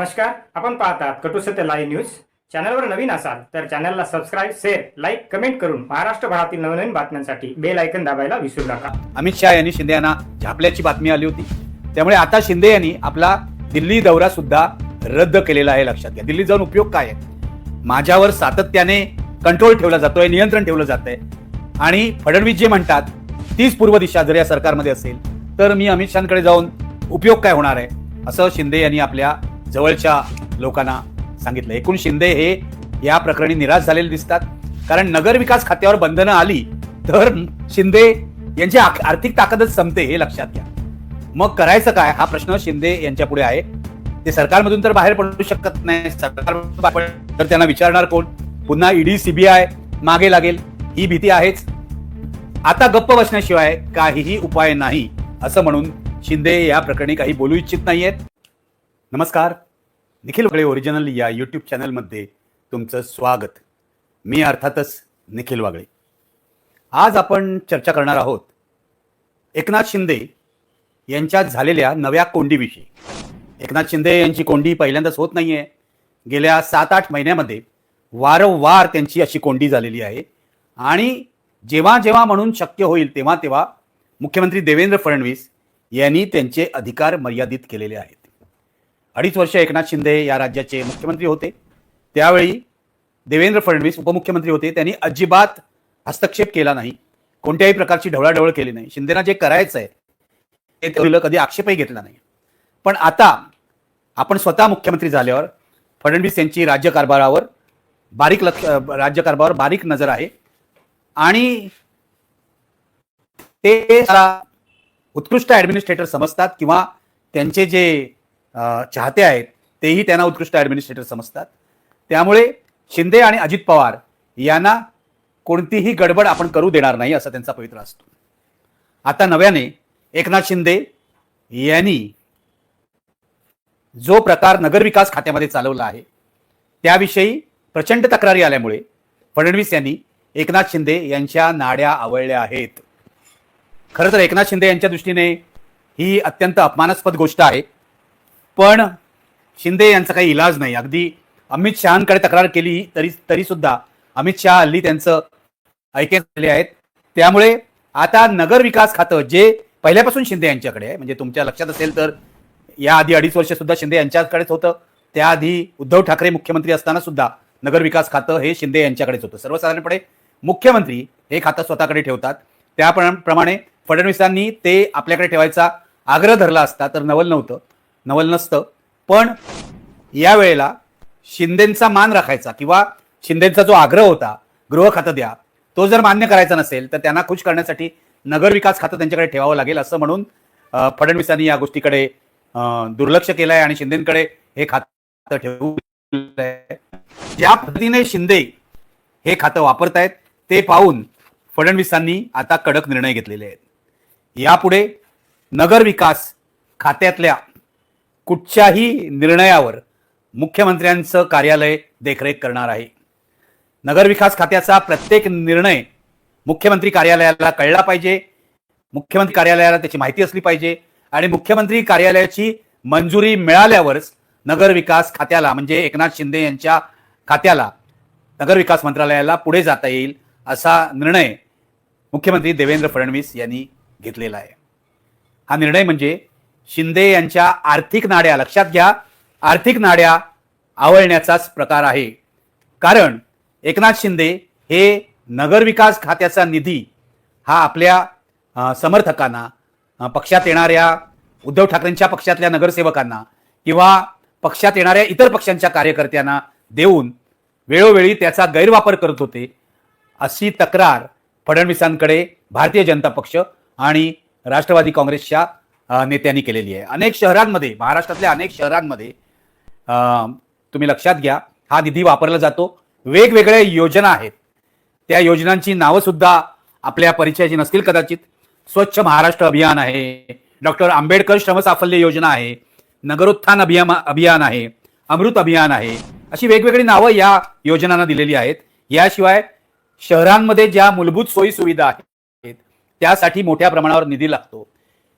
नमस्कार आपण पाहतात कटू सत्य लाईव्ह न्यूज चॅनलवर नवीन असाल तर चॅनलला सबस्क्राईब शेअर लाईक कमेंट करून महाराष्ट्रभरातील नवनवीन बातम्यांसाठी बेल ऐकन दाबायला विसरू नका. अमित शहा यांनी शिंदे यांना झापल्याची बातमी आली होती. त्यामुळे आता शिंदे यांनी आपला दिल्ली दौरा सुद्धा रद्द केलेला आहे लक्षात घ्या. दिल्ली जाऊन उपयोग काय आहे? माझ्यावर सातत्याने कंट्रोल ठेवला जातोय नियंत्रण ठेवलं जात आहे आणि फडणवीस जे म्हणतात तीच पूर्व दिशा जर या सरकारमध्ये असेल तर मी अमित शहाकडे जाऊन उपयोग काय होणार आहे? असं शिंदे यांनी आपल्या जवळच्या लोकांना सांगितलं. एकूण शिंदे हे या प्रकरणी निराश झालेले दिसतात. कारण नगर विकास खात्यावर बंधनं आली तर शिंदे यांची आर्थिक ताकदच संपते हे लक्षात घ्या. मग करायचं काय? हा प्रश्न शिंदे यांच्या पुढे आहे. ते सरकारमधून तर बाहेर पडू शकत नाही. सरकार तर त्यांना विचारणार कोण? पुन्हा ईडी सीबीआय मागे लागेल. ही भीती आहेच. आता गप्प बसण्याशिवाय काहीही उपाय नाही असं म्हणून शिंदे या प्रकरणी काही बोलू इच्छित नाहीयेत. नमस्कार. निखिल वागळे ओरिजिनल या यूट्यूब चॅनलमध्ये तुमचं स्वागत. मी अर्थातच निखिल वागळे. आज आपण चर्चा करणार आहोत एकनाथ शिंदे यांच्यात झालेल्या नव्या कोंडीविषयी. एकनाथ शिंदे यांची कोंडी पहिल्यांदाच होत नाही आहे गेल्या सात आठ महिन्यामध्ये वारंवार त्यांची अशी कोंडी झालेली आहे. आणि जेव्हा जेव्हा म्हणून शक्य होईल तेव्हा तेव्हा मुख्यमंत्री देवेंद्र फडणवीस यांनी त्यांचे अधिकार मर्यादित केलेले आहेत. अडीच वर्ष एकनाथ शिंदे या राज्याचे मुख्यमंत्री होते. त्यावेळी देवेंद्र फडणवीस उपमुख्यमंत्री होते. त्यांनी अजिबात हस्तक्षेप केला नाही. कोणत्याही प्रकारची ढवळाढवळ केली नाही. शिंदेना जे करायचं आहे ते तेवढं कधी आक्षेपही घेतला नाही. पण आता आपण स्वतः मुख्यमंत्री झाल्यावर फडणवीस यांची राज्यकारभारावर बारीक लक्ष राज्यकारभारावर बारीक नजर आहे. आणि ते उत्कृष्ट ॲडमिनिस्ट्रेटर समजतात किंवा त्यांचे जे चाहते आहेत तेही त्यांना उत्कृष्ट ॲडमिनिस्ट्रेटर समजतात. त्यामुळे शिंदे आणि अजित पवार यांना कोणतीही गडबड आपण करू देणार नाही असा त्यांचा पवित्र असतो. आता नव्याने एकनाथ शिंदे यांनी जो प्रकार नगरविकास खात्यामध्ये चालवला आहे त्याविषयी प्रचंड तक्रारी आल्यामुळे फडणवीस यांनी एकनाथ शिंदे यांच्या नाड्या आवळल्या आहेत. खरं तर एकनाथ शिंदे यांच्या दृष्टीने ही अत्यंत अपमानास्पद गोष्ट आहे. पण शिंदे यांचा काही इलाज नाही. अगदी अमित शहाकडे तक्रार केली तरी तरी सुद्धा अमित शहा हल्ली त्यांचं ऐकले झाले आहेत. त्यामुळे आता नगर विकास खातं जे पहिल्यापासून शिंदे यांच्याकडे आहे म्हणजे तुमच्या लक्षात असेल तर या आधी अडीच वर्ष सुद्धा शिंदे यांच्याकडेच होतं. त्याआधी उद्धव ठाकरे मुख्यमंत्री असताना सुद्धा नगर विकास खातं हे शिंदे यांच्याकडेच होतं. सर्वसाधारणपणे मुख्यमंत्री हे खातं स्वतःकडे ठेवतात. त्याप्रमाणे फडणवीसांनी ते आपल्याकडे ठेवायचा आग्रह धरला असता तर नवल नव्हतं. नवल नसतं. पण यावेळेला शिंदेचा मान राखायचा किंवा शिंदेचा जो आग्रह होता गृह खातं द्या तो जर मान्य करायचा नसेल तर त्यांना खुश करण्यासाठी नगर विकास खातं त्यांच्याकडे ठेवावं लागेल असं म्हणून फडणवीसांनी या गोष्टीकडे अं, दुर्लक्ष केलं आहे आणि शिंदेकडे हे खातं ठेवू ज्या पद्धतीने शिंदे हे खातं वापरतायत ते पाहून फडणवीसांनी आता कडक निर्णय घेतलेले आहेत. यापुढे नगर विकास खात्यातल्या कुठच्याही निर्णयावर मुख्यमंत्र्यांचं कार्यालय देखरेख करणार आहे. नगर विकास खात्याचा प्रत्येक निर्णय मुख्यमंत्री कार्यालयाला कळला पाहिजे मुख्यमंत्री कार्यालयाला त्याची माहिती असली पाहिजे आणि मुख्यमंत्री कार्यालयाची मंजुरी मिळाल्यावरच नगर विकास खात्याला म्हणजे एकनाथ शिंदे यांच्या खात्याला नगर विकास मंत्रालयाला पुढे जाता येईल असा निर्णय मुख्यमंत्री देवेंद्र फडणवीस यांनी घेतलेला आहे. हा निर्णय म्हणजे शिंदे यांच्या आर्थिक नाड्या लक्षात घ्या आर्थिक नाड्या आवळण्याचाच प्रकार आहे. कारण एकनाथ शिंदे हे नगरविकास खात्याचा निधी हा आपल्या समर्थकांना पक्षात येणाऱ्या उद्धव ठाकरेंच्या पक्षातल्या नगरसेवकांना किंवा पक्षात येणाऱ्या इतर पक्षांच्या कार्यकर्त्यांना देऊन वेळोवेळी त्याचा गैरवापर करत होते अशी तक्रार फडणवीसांकडे भारतीय जनता पक्ष आणि राष्ट्रवादी काँग्रेसच्या नेत्यांनी केलेली आहे. अनेक शहरांमध्ये महाराष्ट्रातल्या अनेक शहरांमध्ये तुम्ही लक्षात घ्या हा निधी वापरला जातो. वेगवेगळ्या योजना आहेत. त्या योजनांची नावं सुद्धा आपल्या परिचयाची नसतील कदाचित. स्वच्छ महाराष्ट्र अभियान आहे. डॉक्टर आंबेडकर श्रमसाफल्य योजना आहे. नगरोत्थान अभियान अभियान आहे. अमृत अभियान आहे. अशी वेगवेगळी नावं या योजनांना दिलेली आहेत. याशिवाय शहरांमध्ये ज्या मूलभूत सोयी सुविधा आहेत त्यासाठी मोठ्या प्रमाणावर निधी लागतो.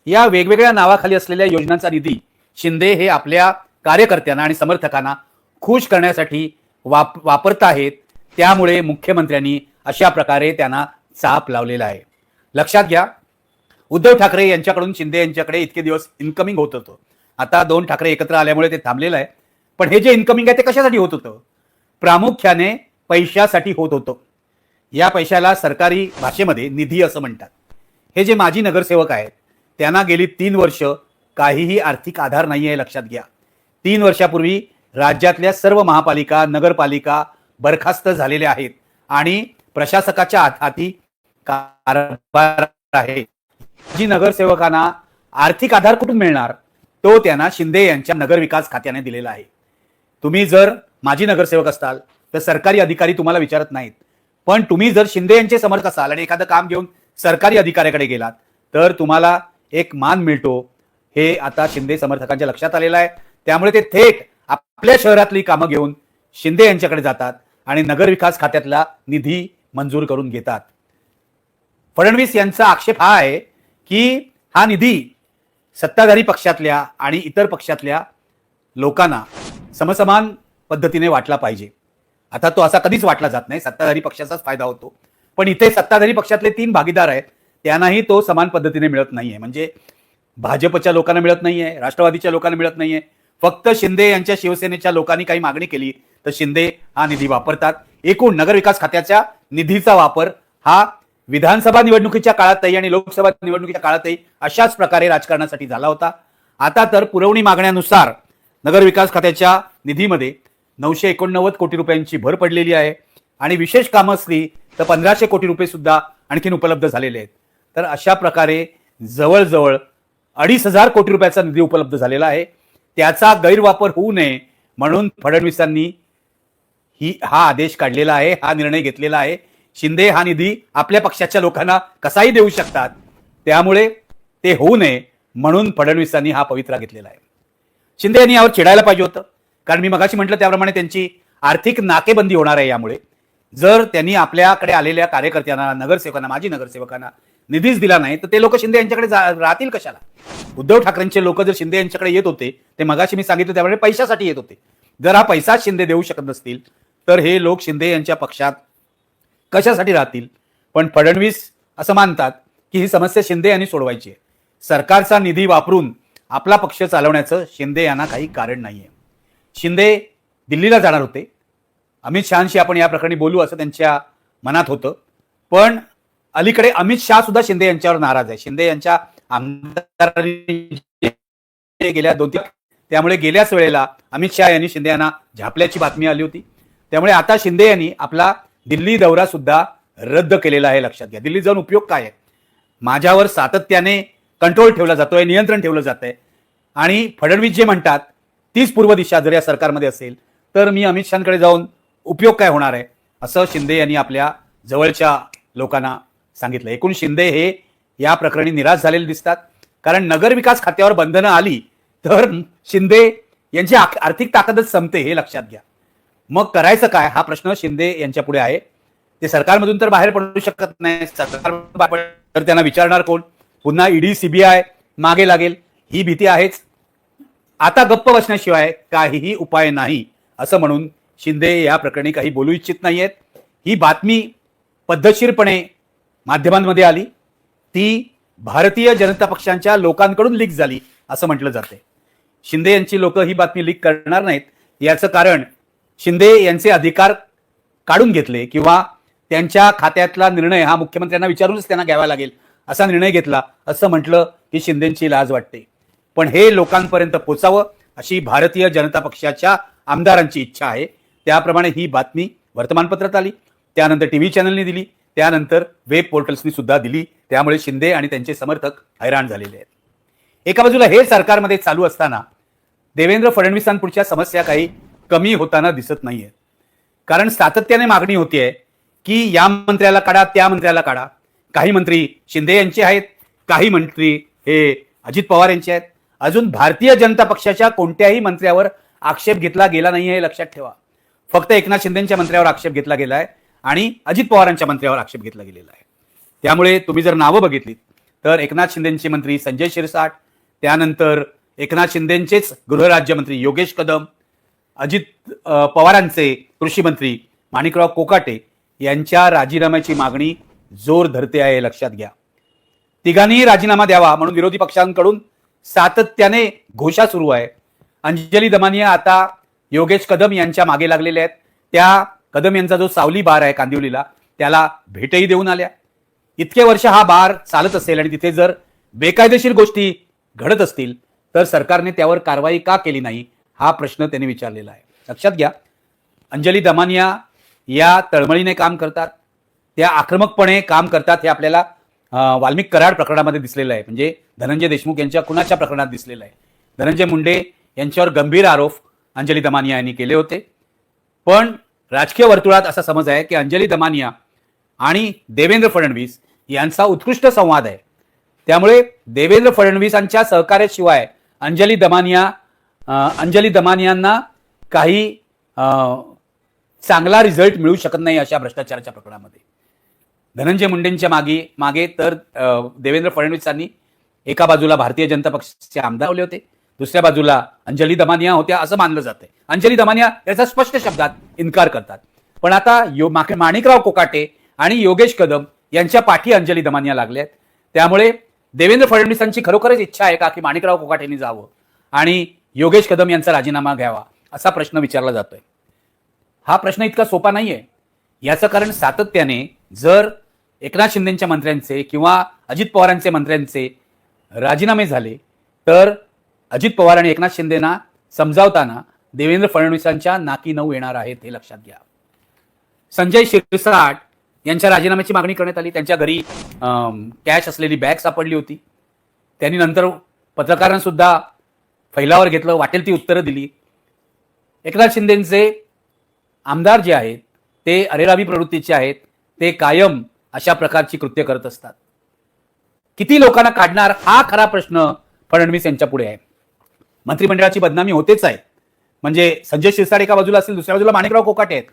या वेगवेगळ्या नावाखाली असलेल्या योजनांचा निधी शिंदे हे आपल्या कार्यकर्त्यांना आणि समर्थकांना खुश करण्यासाठी वाप वापरत आहेत. त्यामुळे मुख्यमंत्र्यांनी अशा प्रकारे त्यांना चाप लावलेला आहे. लक्षात घ्या उद्धव ठाकरे यांच्याकडून शिंदे यांच्याकडे इतके दिवस इन्कमिंग होत होतं. आता दोन ठाकरे एकत्र आल्यामुळे ते थांबलेलं आहे. पण हे जे इन्कमिंग आहे ते कशासाठी होत होतं? प्रामुख्याने पैशासाठी होत होतं. या पैशाला सरकारी भाषेमध्ये निधी असं म्हणतात. हे जे माजी नगरसेवक आहेत त्यांना गेली तीन वर्ष काहीही आर्थिक आधार नाही आहे लक्षात घ्या. तीन वर्षापूर्वी राज्यातल्या सर्व महापालिका नगरपालिका बरखास्त झालेल्या आहेत आणि प्रशासकाच्या हाती कारभार आहे. जी नगरसेवकांना आर्थिक आधार कुठून मिळणार? तो त्यांना शिंदे यांच्या नगरविकास खात्याने दिलेला आहे. तुम्ही जर माजी नगरसेवक असाल तर सरकारी अधिकारी तुम्हाला विचारत नाहीत. पण तुम्ही जर शिंदे यांचे समर्थक असाल आणि एखादं काम घेऊन सरकारी अधिकाऱ्याकडे गेलात तर तुम्हाला एक मान मिळतो. हे आता शिंदे समर्थकांच्या लक्षात आलेलं आहे. त्यामुळे ते थेट आपल्या शहरातली कामं घेऊन शिंदे यांच्याकडे जातात आणि नगरविकास खात्यातला निधी मंजूर करून घेतात. फडणवीस यांचा आक्षेप हा आहे की हा निधी सत्ताधारी पक्षातल्या आणि इतर पक्षातल्या लोकांना समसमान पद्धतीने वाटला पाहिजे. आता तो असा कधीच वाटला जात नाही. सत्ताधारी पक्षाचाच फायदा होतो. पण इथे सत्ताधारी पक्षातले तीन भागीदार आहेत. त्यांनाही तो समान पद्धतीने मिळत नाहीये. म्हणजे भाजपच्या लोकांना मिळत नाहीये राष्ट्रवादीच्या लोकांना मिळत नाहीये. फक्त शिंदे यांच्या शिवसेनेच्या लोकांनी काही मागणी केली तर शिंदे हा निधी वापरतात. एकूण नगरविकास खात्याच्या निधीचा वापर हा विधानसभा निवडणुकीच्या काळातही आणि लोकसभा निवडणुकीच्या काळातही अशाच प्रकारे राजकारणासाठी झाला होता. आता तर पुरवणी मागण्यानुसार नगरविकास खात्याच्या निधीमध्ये नऊशे एकोणनव्वद कोटी रुपयांची भर पडलेली आहे. आणि विशेष कामं असली तर पंधराशे कोटी रुपये सुद्धा आणखीन उपलब्ध झालेले आहेत. तर अशा प्रकारे जवळजवळ अडीच हजार कोटी रुपयाचा निधी उपलब्ध झालेला आहे. त्याचा गैरवापर होऊ नये म्हणून फडणवीसांनी ही हा आदेश काढलेला आहे हा निर्णय घेतलेला आहे. शिंदे हा निधी आपल्या पक्षाच्या लोकांना कसाही देऊ शकतात. त्यामुळे ते होऊ नये म्हणून फडणवीसांनी हा पवित्रा घेतलेला आहे. शिंदे यांनी यावर चिडायला पाहिजे होतं. कारण मी मगाशी म्हटलं त्याप्रमाणे त्यांची आर्थिक नाकेबंदी होणार आहे यामुळे. जर त्यांनी आपल्याकडे आलेल्या कार्यकर्त्यांना नगरसेवकांना माजी नगरसेवकांना निधीच दिला नाही तर ते लोक शिंदे यांच्याकडे जा- राहतील कशाला? उद्धव ठाकरेंचे लोक जर शिंदे यांच्याकडे येत होते ते मगाशी मी सांगितलं त्यामुळे पैशासाठी येत होते. जर हा पैसा शिंदे देऊ शकत नसतील तर हे लोक शिंदे यांच्या पक्षात कशासाठी राहतील? पण फडणवीस असं मानतात की ही समस्या शिंदे यांनी सोडवायची आहे. सरकारचा निधी वापरून आपला पक्ष चालवण्याचं शिंदे यांना काही कारण नाहीये. शिंदे दिल्लीला जाणार होते. अमित शहाशी आपण या प्रकरणी बोलू असं त्यांच्या मनात होतं. पण अलीकडे अमित शहा सुद्धा शिंदे यांच्यावर नाराज आहे. शिंदे यांच्या आमदारांनी गेल्या दोन तीन त्यामुळे गेल्याच वेळेला अमित शहा यांनी शिंदे यांना झापल्याची बातमी आली होती. त्यामुळे आता शिंदे यांनी आपला दिल्ली दौरा सुद्धा रद्द केलेला आहे लक्षात घ्या. दिल्ली जाऊन उपयोग काय आहे? माझ्यावर सातत्याने कंट्रोल ठेवला जातोय नियंत्रण ठेवलं जात आहे आणि फडणवीस जे म्हणतात तीच पूर्व दिशा जर या सरकारमध्ये असेल तर मी अमित शहाकडे जाऊन उपयोग काय होणार आहे? असं शिंदे यांनी आपल्या जवळच्या लोकांना सांगितलं. एकूण शिंदे हे या प्रकरणी निराश झालेले दिसतात. कारण नगरविकास खात्यावर बंधनं आली तर शिंदे यांची आर्थिक ताकदच संपते हे लक्षात घ्या. मग करायचं काय? हा प्रश्न शिंदे यांच्या पुढे आहे. ते सरकारमधून तर बाहेर पडू शकत नाही. सरकार तर त्यांना विचारणार कोण? पुन्हा ईडी सीबीआय मागे लागेल. ही भीती आहेच. आता गप्प बसण्याशिवाय काहीही उपाय नाही असं म्हणून शिंदे या प्रकरणी काही बोलू इच्छित नाहीयेत. ही बातमी पद्धतशीरपणे माध्यमांमध्ये आली. ती भारतीय जनता पक्षांच्या लोकांकडून लीक झाली असं म्हटलं जाते शिंदे यांची लोक ही बातमी लीक करणार नाहीत. याचं कारण शिंदे यांचे अधिकार काढून घेतले किंवा त्यांच्या खात्यातला निर्णय हा मुख्यमंत्र्यांना विचारूनच त्यांना घ्यावा लागेल असा निर्णय घेतला असं म्हटलं की शिंदेची लाज वाटते. पण हे लोकांपर्यंत पोचावं अशी भारतीय जनता पक्षाच्या आमदारांची इच्छा आहे. त्याप्रमाणे ही बातमी वर्तमानपत्रात आली. त्यानंतर टीव्ही चॅनलने दिली. त्यानंतर वेब पोर्टल्सनी सुद्धा दिली. त्यामुळे शिंदे आणि त्यांचे समर्थक हैराण झालेले आहेत. एका बाजूला हे सरकारमध्ये चालू असताना देवेंद्र फडणवीसांपुढच्या समस्या काही कमी होताना दिसत नाहीये. कारण सातत्याने मागणी होतीये की या मंत्र्याला काढा त्या मंत्र्याला काढा. काही मंत्री शिंदे यांचे आहेत काही मंत्री हे अजित पवार यांचे आहेत. अजून भारतीय जनता पक्षाच्या कोणत्याही मंत्र्यावर आक्षेप घेतला गेला नाही हे लक्षात ठेवा. फक्त एकनाथ शिंदेच्या मंत्र्यावर आक्षेप घेतला गेला आहे आणि अजित पवारांच्या मंत्र्यावर आक्षेप घेतला गेलेला आहे. त्यामुळे तुम्ही जर नावं बघितलीत तर एकनाथ शिंदेचे मंत्री संजय शिरसाट त्यानंतर एकनाथ शिंदेचेच गृहराज्यमंत्री योगेश कदम अजित पवारांचे कृषी मंत्री माणिकराव कोकाटे यांच्या राजीनाम्याची मागणी जोर धरते आहे हे लक्षात घ्या. तिघांनीही राजीनामा द्यावा म्हणून विरोधी पक्षांकडून सातत्याने घोषा सुरू आहे. अंजली दमानिया आता योगेश कदम यांच्या मागे लागलेल्या आहेत. त्या कदम यांचा जो सावली बार आहे कांदिवलीला त्याला भेटही देऊन आल्या. इतके वर्ष हा बार चालत असेल आणि तिथे जर बेकायदेशीर गोष्टी घडत असतील तर सरकारने त्यावर कारवाई का केली नाही हा प्रश्न त्यांनी विचारलेला आहे. लक्षात घ्या अंजली दमानिया या तळमळीने काम करतात. त्या आक्रमकपणे काम करतात हे आपल्याला वाल्मिक कराड प्रकरणामध्ये दिसलेलं आहे. म्हणजे धनंजय देशमुख यांच्या कुणाच्या प्रकरणात दिसलेलं आहे? धनंजय मुंडे यांच्यावर गंभीर आरोप अंजली दमानिया यांनी केले होते. पण राजकीय वर्तुळात असा समज आहे की अंजली दमानिया आणि देवेंद्र फडणवीस यांचा उत्कृष्ट संवाद आहे. त्यामुळे देवेंद्र फडणवीसांच्या सहकार्याशिवाय अंजली दमानिया अंजली दमानियांना काही चांगला रिझल्ट मिळू शकत नाही अशा भ्रष्टाचाराच्या प्रकरणामध्ये. धनंजय मुंडेंच्या मागे मागे तर देवेंद्र फडणवीसांनी एका बाजूला भारतीय जनता पक्षाचे आमदार होते. दुसऱ्या बाजूला अंजली दमानिया होत्या असं मानलं जातंय. अंजली दमानिया याचा स्पष्ट शब्दात इन्कार करतात. पण आता यो माणिकराव कोकाटे आणि योगेश कदम यांच्या पाठी अंजली दमानिया लागल्यात. त्यामुळे देवेंद्र फडणवीसांची खरोखरच इच्छा आहे का की माणिकराव कोकाटेंनी जावं आणि योगेश कदम यांचा राजीनामा घ्यावा असा प्रश्न विचारला जातोय. हा प्रश्न इतका सोपा नाहीये. याचं कारण सातत्याने जर एकनाथ शिंदेच्या मंत्र्यांचे किंवा अजित पवारांचे मंत्र्यांचे राजीनामे झाले तर अजित पवार आणि एकनाथ शिंदेना समजावताना देवेंद्र फडणवीसांच्या नाकी नऊ येणार आहेत हे लक्षात घ्या. संजय शिरसाट यांच्या राजीनाम्याची मागणी करण्यात आली. त्यांच्या घरी कॅश असलेली बॅग सापडली होती. त्यांनी नंतर पत्रकारांसुद्धा फैलावर घेतलं वाटेल ती उत्तरं दिली. एकनाथ शिंदेचे आमदार जे आहेत ते अरेरावी प्रवृत्तीचे आहेत ते कायम अशा प्रकारची कृत्य करत असतात. किती लोकांना काढणार हा खरा प्रश्न फडणवीस यांच्या पुढे आहे. मंत्रिमंडळाची बदनामी होतेच आहे. म्हणजे संजय शिरसाट एका बाजूला असेल दुसऱ्या बाजूला माणिकराव कोकाटे आहेत.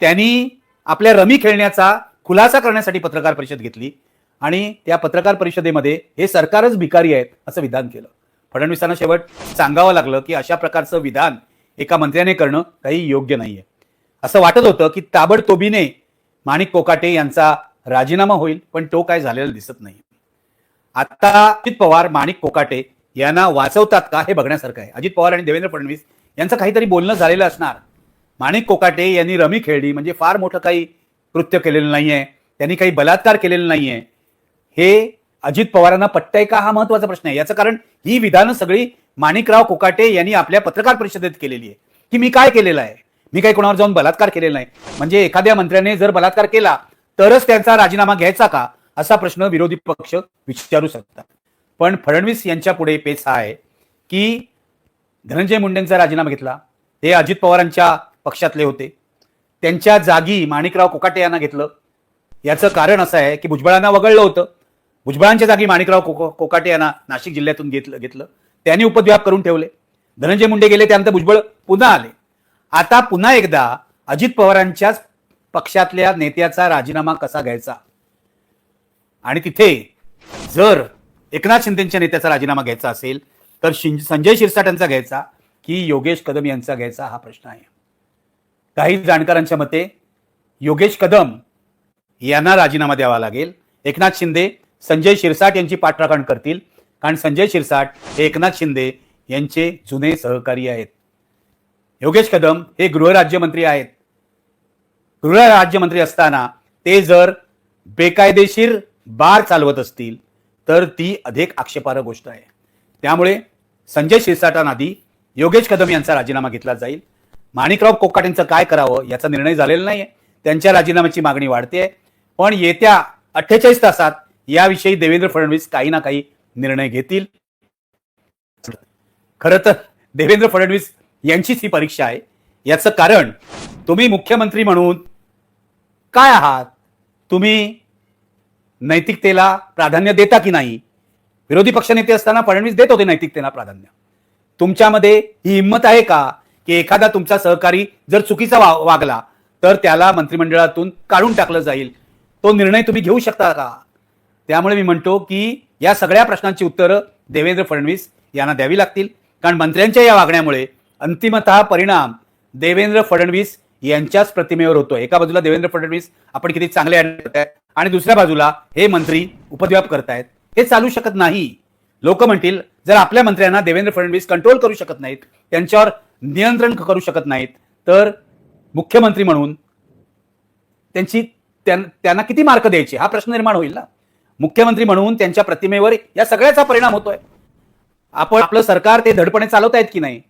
त्यांनी आपल्या रमी खेळण्याचा खुलासा करण्यासाठी पत्रकार परिषद घेतली आणि त्या पत्रकार परिषदेमध्ये हे सरकारच भिकारी आहेत असं विधान केलं. फडणवीसांना शेवट सांगावं लागलं की अशा प्रकारचं विधान एका मंत्र्याने करणं काही योग्य नाहीये. असं वाटत होतं की ताबडतोबीने माणिक कोकाटे यांचा राजीनामा होईल पण तो काय झालेला दिसत नाही. आता अजित पवार माणिक कोकाटे यांना वाचवतात का हे बघण्यासारखं आहे. अजित पवार आणि देवेंद्र फडणवीस यांचं काहीतरी बोलणं झालेलं असणार. माणिक कोकाटे यांनी रमी खेळली म्हणजे फार मोठं काही कृत्य केलेलं नाहीये. त्यांनी काही बलात्कार केलेलं नाहीये. हे अजित पवारांना पटतंय का हा महत्त्वाचा प्रश्न आहे. याचं कारण ही विधानं सगळी माणिकराव कोकाटे यांनी आपल्या पत्रकार परिषदेत केलेली आहे. की मी काय केलेलं आहे? मी काही कोणावर जाऊन बलात्कार केलेला नाही. म्हणजे एखाद्या मंत्र्याने जर बलात्कार केला तरच त्यांचा राजीनामा घ्यायचा का? असा प्रश्न विरोधी पक्ष विचारू शकतात. पण फडणवीस यांच्या पुढे पेच हा आहे की धनंजय मुंडेंचा राजीनामा घेतला. हे अजित पवारांच्या पक्षातले होते. त्यांच्या जागी माणिकराव कोकाटे यांना घेतलं. याचं कारण असं आहे की भुजबळांना वगळलं होतं. भुजबळांच्या जागी माणिकराव को कोकाटे यांना नाशिक जिल्ह्यातून घेतलं घेतलं. त्यांनी उपद्व्याप करून ठेवले. धनंजय मुंडे गेले त्यानंतर भुजबळ पुन्हा आले. आता पुन्हा एकदा अजित पवारांच्याच पक्षातल्या नेत्याचा राजीनामा कसा घ्यायचा? आणि तिथे जर एकनाथ शिंदेच्या नेत्याचा राजीनामा घ्यायचा असेल तर शिं- संजय शिरसाटांचा घ्यायचा की योगेश कदम यांचा घ्यायचा हा प्रश्न आहे. काही जाणकारांच्या मते योगेश कदम यांना राजीनामा द्यावा लागेल एकनाथ शिंदे संजय शिरसाट यांची पाठराखण करतील कारण संजय शिरसाट हे एकनाथ शिंदे यांचे जुने सहकारी आहेत. योगेश कदम हे गृहराज्यमंत्री आहेत. गृहराज्यमंत्री असताना ते जर बेकायदेशीर बार चालवत असतील तर ती अधिक आक्षेपार्ह गोष्ट आहे. त्यामुळे संजय शिरसाटांआधी योगेश कदम यांचा राजीनामा घेतला जाईल. माणिकराव कोकाटेंचं काय करावं याचा निर्णय झालेला नाहीये. त्यांच्या राजीनाम्याची मागणी वाढते पण येत्या अठ्ठेचाळीस तासात याविषयी देवेंद्र फडणवीस काही ना काही निर्णय घेतील. खरं तर देवेंद्र फडणवीस यांचीच ही परीक्षा आहे. याचं कारण तुम्ही मुख्यमंत्री म्हणून काय आहात? तुम्ही नैतिकतेला प्राधान्य देता की नाही? विरोधी पक्षनेते असताना फडणवीस देत होते नैतिकतेला प्राधान्य. तुमच्यामध्ये ही हिंमत आहे का की एखादा तुमचा सहकारी जर चुकीचा वा- वागला तर त्याला मंत्रिमंडळातून काढून टाकलं जाईल? तो निर्णय तुम्ही घेऊ शकता का? त्यामुळे मी म्हणतो की या सगळ्या प्रश्नांची उत्तरं देवेंद्र फडणवीस यांना द्यावी लागतील. कारण मंत्र्यांच्या या वागण्यामुळे अंतिमत परिणाम देवेंद्र फडणवीस यांच्याच प्रतिमेवर होतो एका बाजूला देवेंद्र फडणवीस आपण किती चांगले आणि दुसऱ्या बाजूला हे मंत्री उपद्व्याप करतायत. हे चालू शकत नाही. लोक म्हणतील जर आपल्या मंत्र्यांना देवेंद्र फडणवीस कंट्रोल करू शकत नाहीत त्यांच्यावर नियंत्रण करू शकत नाहीत तर मुख्यमंत्री म्हणून त्यांची त्यांना किती मार्क द्यायचे? हा प्रश्न निर्माण होईल ना. मुख्यमंत्री म्हणून त्यांच्या प्रतिमेवर या सगळ्याचा परिणाम होतोय. आपण आपलं सरकार ते धडपणे चालवतायत की नाही?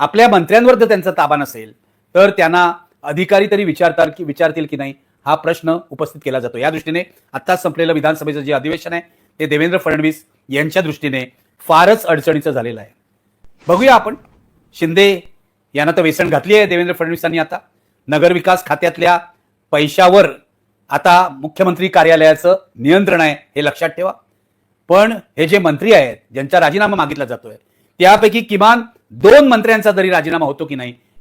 आपल्या मंत्र्यांवर जर त्यांचा ताबा नसेल तर त्यांना अधिकारी तरी विचारतात की विचारतील की नाही? हा प्रश्न उपस्थित केला जातो. या दृष्टीने आत्ताच संपलेलं विधानसभेचं जे अधिवेशन आहे ते देवेंद्र फडणवीस यांच्या दृष्टीने फारच अडचणीचं झालेलं आहे. बघूया आपण. शिंदे यांना तर वेसण घातली आहे देवेंद्र फडणवीसांनी आता. नगरविकास खात्यातल्या पैशावर आता मुख्यमंत्री कार्यालयाचं नियंत्रण आहे हे लक्षात ठेवा. पण हे जे मंत्री आहेत ज्यांचा राजीनामा मागितला जातोय त्यापैकी किमान दोन मंत्र्यांचा जरी राजीनामा होतो की नाही